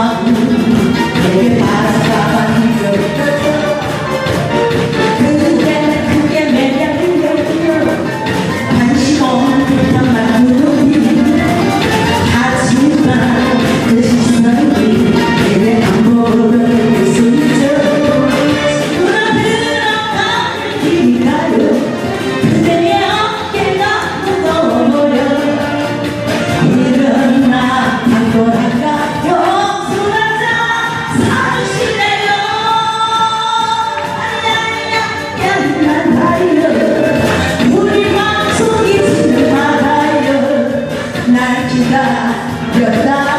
사람 내게 바란 사람이 될까 이야기가 몇날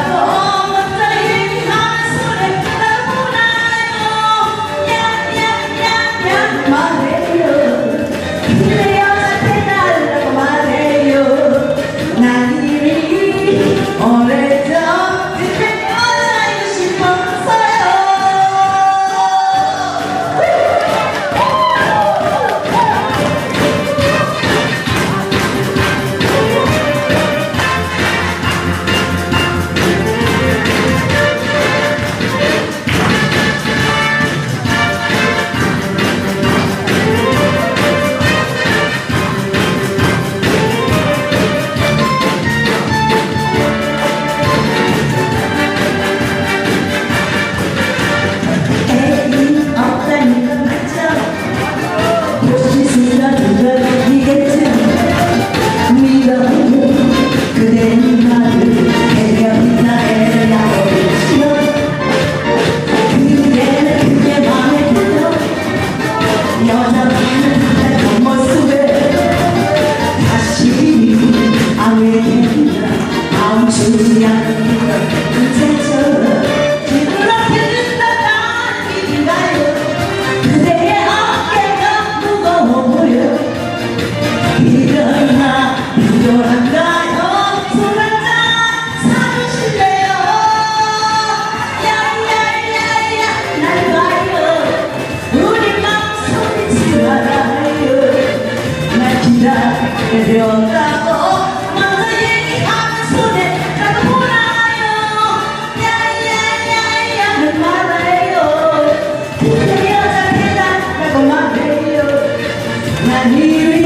I need you.